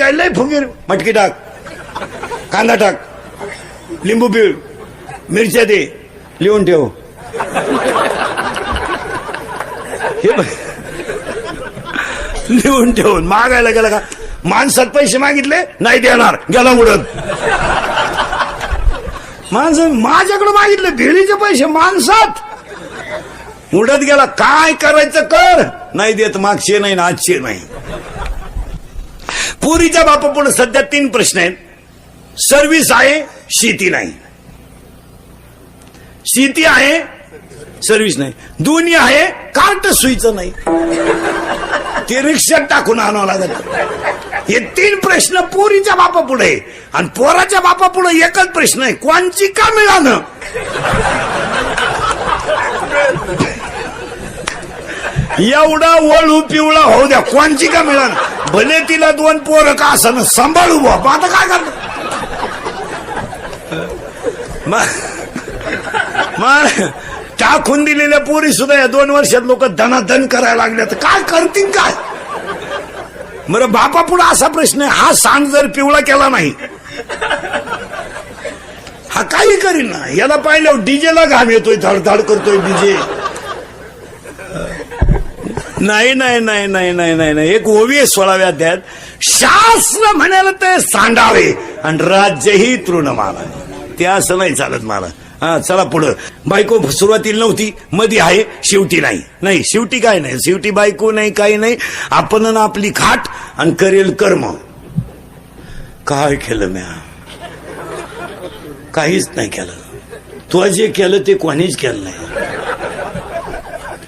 काय लय फुगीर मटकी टाक कांदा टाक लिंबू पिळ मिरच्या दे लिहून ठेव. हे लिहून ठेवून मागायला गेला का? माणसात पैसे मागितले नाही देणार. गेला उडत. माणसं माझ्याकडे मागितले भेळीचे पैसे माणसात. उडत गेला. काय करायचं कर? नाही देत मागचे नाही ना आजचे नाही. पुरीच्या बापा पुढे सध्या तीन प्रश्न आहेत. सर्व्हिस आहे शेती नाही. शेती आहे सर्व्हिस नाही. दोन्ही आहे कार्ट सुईचं नाही. ते रिक्षात टाकून आणावं लागत हे तीन प्रश्न पोरीच्या बापा पुढे आणि पोराच्या बापा पुढे एकच प्रश्न आहे. कोणची का मिळालं? एवढा वळू पिवळा होऊ द्या. कोणची का मिळाल? भले तिला दोन पोरं का असं सांभाळू बाप आता काय करत टाकून दिलेल्या पोरी सुद्धा या दोन वर्षात लोक धनाधन करायला लागले तर काय करतील काय? बरं बापा पुढे असा प्रश्न आहे हा सांड जर पिवळा केला नाही हा काही करीन ना. याला पाहिलं डीजेला घाम येतोय धडधड करतोय डीजे. नाही नाही नाही नाही नाही नाही नाही. एक ओवी आहे सोळाव्या अध्यायात. शास्त्र म्हणायला ते सांडावे आणि राज्यही तृणमाला. ते असं नाही चालत मला हा चला पुढं. बायको सुरुवातीला नव्हती मध्ये आहे शेवटी नाही. नाही शेवटी काय नाही. शेवटी बायको नाही काही नाही. आपण आणि आपली खाट आणि करेल कर्म. काय केलं म्या? काहीच नाही केलं. तुला जे केलं ते कोणीच केलं नाही.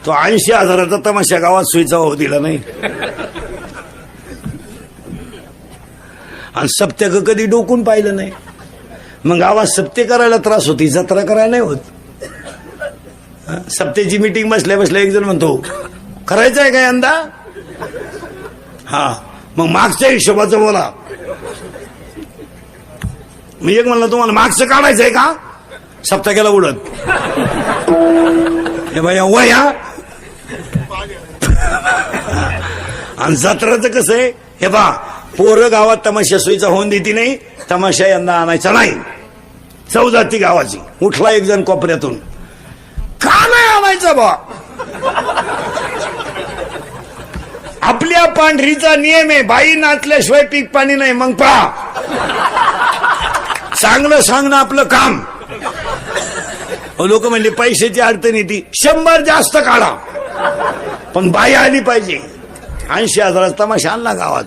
तो ऐंशी हजाराचा तमाशा गावात सुईचा हो दिला नाही. आणि सप्त्याक कधी डोकून पाहिलं नाही. मग गावात सप्ते करायला त्रास होती जत्रा करायला नाही होत. सप्तेची मिटिंग मीटिंग बसल्या बसल्या एक जण म्हणतो करायचं आहे काय यंदा? हा मग मागच्या हिशोबाचं बोला. मी एक म्हणलं तुम्हाला मागचं काढायचंय का? सप्ताक्याला उडत. हे भाई वय हा आणि जत्राचं कसं आहे? हे बा पोरं गावात तमाशा सोयीचा होऊन देती नाही तमाशा यंदा आणायचा नाही. चौजाती गावाची. उठला एक जण कोपऱ्यातून. का नाही आणायचा बा? आपल्या पांढरीचा नियम आहे बाई नाचल्याशिवाय पीक पाणी नाही. मग पहा. चांगलं सांगणं आपलं काम. लोक म्हणले पैशाची अडचण येते. शंभर जास्त काढा. पण बाई आली पाहिजे. ऐंशी हजाराचा तमाशा आणला गावात.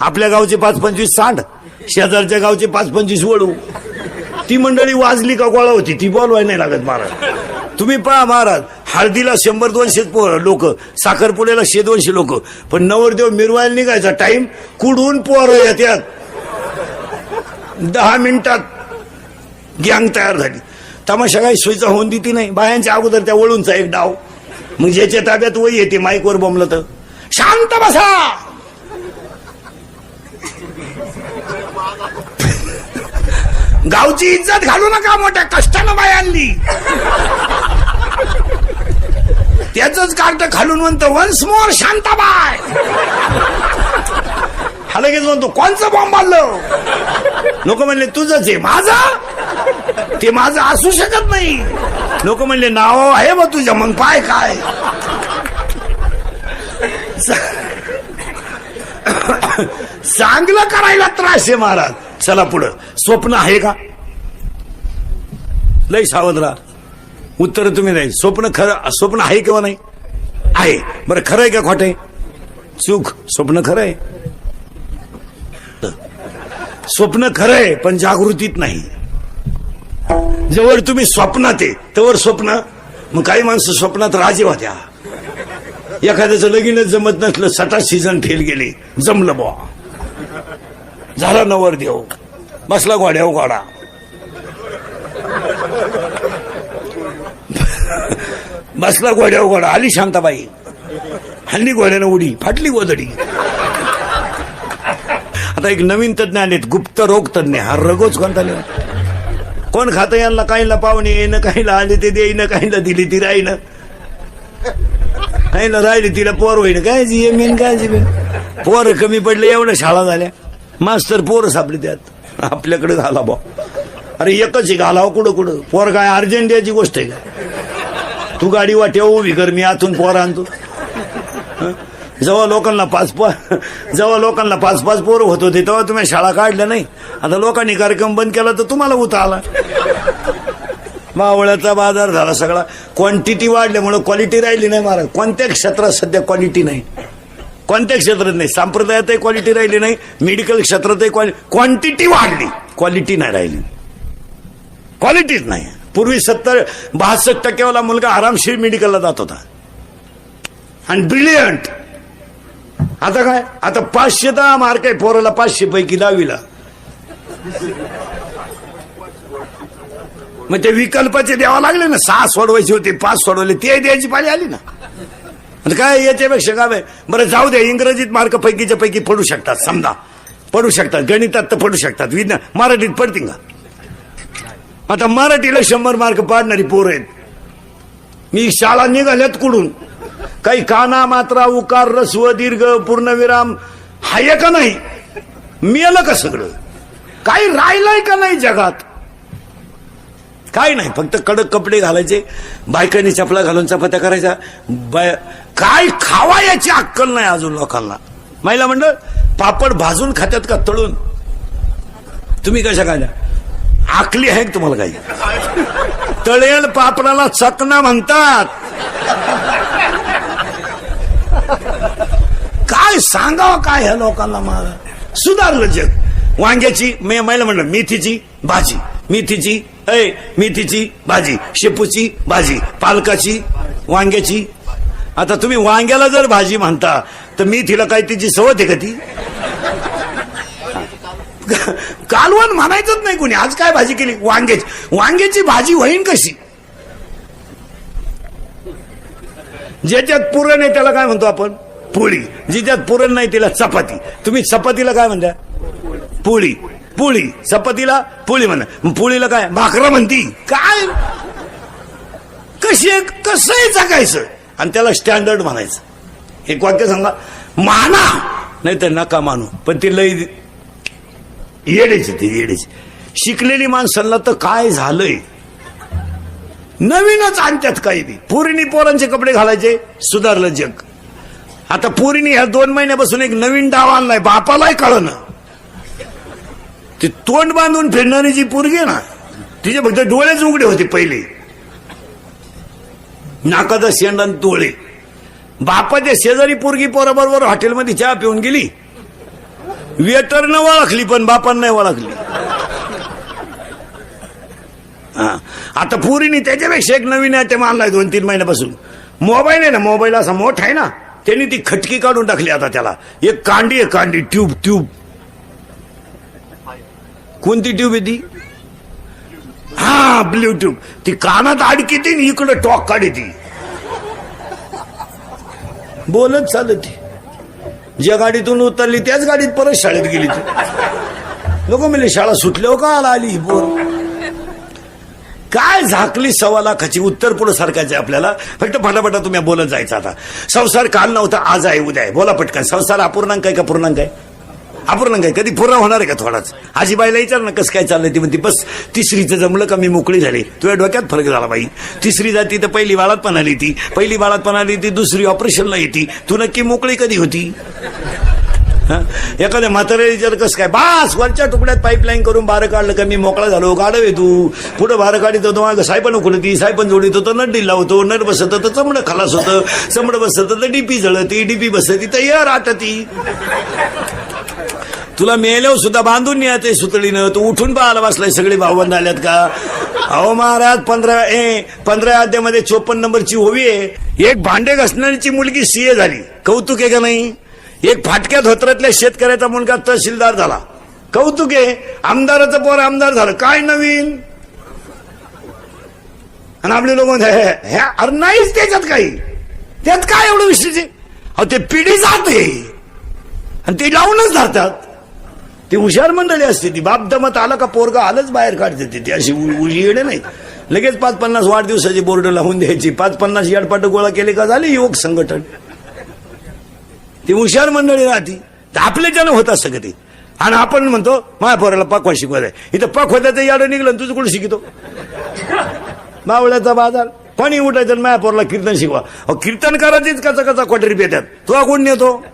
आपल्या गावचे पाच पंचवीस सांड शेजारच्या गावचे पाच पंचवीस वळू ती मंडळी वाजली का गोळा होती ती बोलवाय नाही लागत महाराज. तुम्ही पहा महाराज हळदीला शंभर दोनशे लोक साखरपुड्याला शे दोनशे लोक पण नवरदेव मिरवायला निघायचा टाइम कुडून पोरं येत्यात. दहा मिनिटात गँग तयार झाली. तमाशा काही सोयीचा होऊन देती नाही. बायांच्या अगोदर त्या वळूनचा एक डाव. मग ज्याच्या ताब्यात वय येते माईकवर बोंबलं तर शांत बसा. गावची इज्जत घालू नका मोठ्या कष्टानं बाय आणली. त्याच कार्ट घालून म्हणतो वन्स मोर शांताबाय हा लगेच म्हणतो कोणचं बॉम्ब आणलं? लोक म्हणले तुझंच आहे माझं? ते माझं असू शकत नाही. लोक म्हणले नाव आहे मग तुझ्या मग पाय काय? चांगलं करायला त्रास आहे महाराज. चला पुढं. स्वप्न आहे का? लय सावध राहा उत्तर तुम्ही नाही. स्वप्न खरं स्वप्न आहे किंवा नाही? आहे. बरं खरं आहे का खोट आहे? चूक. स्वप्न खरं आहे? स्वप्न खरं आहे पण जागृतीत नाही. जवळ तुम्ही स्वप्नात आहे तवर स्वप्न मग काही माणसं स्वप्नात राजे होत्या. एखाद्याचं लगीनच जमत नसलं सटा सीझन फेल गेले जमलं बुवा. झाला नवर देव. बसला गोड्या गोडा बसला गोड्या गोडा आली शांताबाई. हल्ली गोड्यानं उडी फाटली गोदडी. आता एक नवीन तज्ञ आलेत गुप्त रोग तज्ञ हा रगोच कोणता लिहून कोण खातं यांना? काहीला पाहुणे येणं काहीला आले ते देईन काहीला दिली ती राहीनं. काहीला राहिली तिला पोर होईन. काय जी मेन काय जी पोर कमी पडले एवढ्या शाळा झाल्या. मास्तर पोरं सापडे त्यात. आपल्याकडे घाला बा. अरे एकच आहे घालावं हो कुठं कुठं? पोर काय अर्जंटियाची गोष्ट आहे का? तू गाडी वाट्या उभी कर मी आतून पोर आणतो. हं? जेव्हा लोकांना पाच पाच जेव्हा लोकांना पाच पाच पोरं होत होते तेव्हा तुम्ही शाळा काढल्या नाही. आता लोकांनी कार्यक्रम बंद केला तर तुम्हाला उता आला. मावळ्याचा बाजार झाला सगळा. क्वांटिटी वाढल्यामुळे क्वालिटी राहिली नाही महाराज. कोणत्या क्षेत्रात सध्या क्वालिटी नाही? कोणत्या क्षेत्रात नाही? संप्रदायातही क्वालिटी राहिली नाही. मेडिकल क्षेत्रातही क्वांटिटी वाढली. क्वालिटी नाही राहिली. क्वालिटीच नाही. पूर्वी सत्तर बहासष्ट टक्केवाला मुलगा आरामशीर मेडिकलला जात होता. आणि ब्रिलियंट आता काय? आता पाचशे दहा मार्क आहे पोराला पाचशे पैकी दहावीला. मग ते विकल्पाचे द्यावा लागले ना. सहा सोडवायचे होते पाच सोडवले ते द्यायची पाळी आली ना. काय याच्यापेक्षा काय आहे? बरं जाऊ दे इंग्रजीत मार्क पैकीच्या पैकी पडू शकतात समजा. पडू शकतात गणितात तर पडू शकतात. विज्ञान मराठीत पडतील का आता मराठीला शंभर मार्क पाडणारी पोरं आहेत. मी शाळा निघाल्यात कुडून काही काना मात्रा उकार रस्व दीर्घ पूर्णविराम हाय का नाही? मिळालं का सगळं? काही राहिलंय का नाही जगात? काय नाही फक्त कडक कपडे घालायचे बायकांनी चपला घालून चपात्या करायच्या बाय काय खावा याची अक्कल नाही अजून लोकांना. महिला मंडळ पापड भाजून खात्यात का तळून? तुम्ही कशा खाल्या आकली आहे का तुम्हाला काही? तळेल पापडाला चकना म्हणतात. काय सांगावं काय ह्या लोकांना मला सुधारलं जग. वांग्याची मे महिला म्हणलं मेथीची भाजी मेथीची ऐ मेथीची भाजी शेपूची भाजी पालकाची वांग्याची. आता तुम्ही वांग्याला जर भाजी म्हणता तर मेथीला काय तिची सवत आहे का ती? कालवण म्हणायचंच नाही कोणी. आज काय भाजी केली? वांग्याची. वांग्याची भाजी होईन कशी? ज्याच्यात पुरण आहे त्याला काय म्हणतो आपण? पोळी. जिच्यात पुरण नाही तिला चपाती. तुम्ही चपातीला काय म्हणता? पोळी. पोळी. चपातीला पोळी म्हणा. मग पोळीला काय? भाकरा म्हणती. काय? कशी कसंही जगायचं? आणि त्याला स्टँडर्ड म्हणायचं. एक वाक्य सांगा. माना! नाही तर नका मानू. पण ती लई येडेची ती येडेची. शिकलेली माणसांना तर काय झालंय? नवीनच आणतात काही बी. पोरीनी पोरांचे कपडे घालायचे सुधारलं जग. आता पोरीनी ह्या दोन महिन्यापासून एक नवीन डाव आणलाय बापालाही कळणं. ती तोंड बांधून फिरणारी जी पोरगी आहे ना तिचे फक्त डोळेच उघडे होते पहिले. नाकाचा शेंड आणि डोळे. बापाच्या शेजारी पोरगी पोराबरोबर हॉटेलमध्ये चहा पिऊन गेली. वेटरनं ओळखली पण बापान नाही ओळखली. आता पुरीनी त्याच्यापेक्षा एक नवीन आयटम मानलाय दोन तीन महिन्यापासून. मोबाईल आहे ना मोबाईल असा मोठा आहे ना. त्यांनी ती खटकी काढून टाकली आता त्याला. एक कांडी आहे कांडी ट्यूब ट्यूब. कोणती ट्यूब आहे ती? हा ब्ल्यू ट्यूब. ती कानात अडकी ती इकडं टॉक काढी ती. बोलत चालत ती. ज्या गाडीतून उतरली त्याच गाडीत परत शाळेत गेली ती. लोक म्हणले शाळा सुटल्यावर का आला आली? बोल. काय झाकली सव्वा लाखाची उत्तर पुढे सरकायचे आपल्याला? फक्त फटाफटा तुम्ही बोलत जायचं आता. संसार काल नव्हता आज आहे उद्या आहे. बोला पटकन. संसार अपूर्णांक आहे का पूर्णांक आहे? अपूर्णांक आहे. कधी पूर्ण होणार आहे का थोडाच? आजीबाईला विचार ना कसं काय चाललंय ती म्हणते बस तिसरीचं जमलं का मी मोकळी झाली? तुझ्या डोक्यात फरक झाला बाई. तिसरी जाती तर पहिली बाळात पण आली ती. पहिली बाळात पण आली ती दुसरी ऑपरेशनला येते. तू नक्की मोकळी कधी होती? एखाद्या म्हातारे विचार कसं काय? बास वरच्या तुकड्यात पाईपलाईन करून बारं काढलं का मी मोकळा झालो काढवे तू. पुढे बारं काढित होतो मागं सायपण उखडती सायपण जोडित होतं नट डिल्ला होतो नट बसत तर चमडं खलास होतं चमडं बसत तर डीपी जळती डीपी बसती तयार आटती. तुला मेल्यावर सुद्धा बांधून न्यायचंय सुतळीनं तू उठून पाहायला बसलाय सगळे भावबंद आल्यात का? अहो महाराज पंधरा ए पंधरा अध्यामध्ये चोपन्न नंबरची होवी आहे. एक भांडे घसणारीची मुलगी सीए झाली. कौतुक आहे का नाही? एक फाटक्या धोत्रातल्या शेतकऱ्याचा मुलगा तहसीलदार झाला. कौतुक आहे. आमदाराचं पोर आमदार झालं. काय नवीन? आणि आपले लोक अरे नाहीच त्याच्यात काही. त्यात काय एवढं विशेष आहे? अहो ते पिढी जाते. आणि ते लावूनच धरतात. ती हुशार मंडळी असते. ती बाप दमत आला का पोरगा आलंच बाहेर काढते. ती. अशी उजी येणे नाही. लगेच पाच पन्नास वाढदिवसाची बोर्ड लावून द्यायची. पाच पन्नास याडपाट गोळा केले का झाले? युवक संघटन. ती हुशार मंडळी राहती. तर आपल्याच्यानं होत असतं का ते. आणि आपण म्हणतो माझ्या पोराला पकवा शिकवायचं इथं पकवायचं याडं निघलं तुझं कुठं शिकतो? मावळ्याचा बाजार. कोणी उठायचं माझ्या पोराला कीर्तन शिकवा. अहो कीर्तन करायचीच कचा कचा क्वाटरी पेट्यात तो कोण नेतो.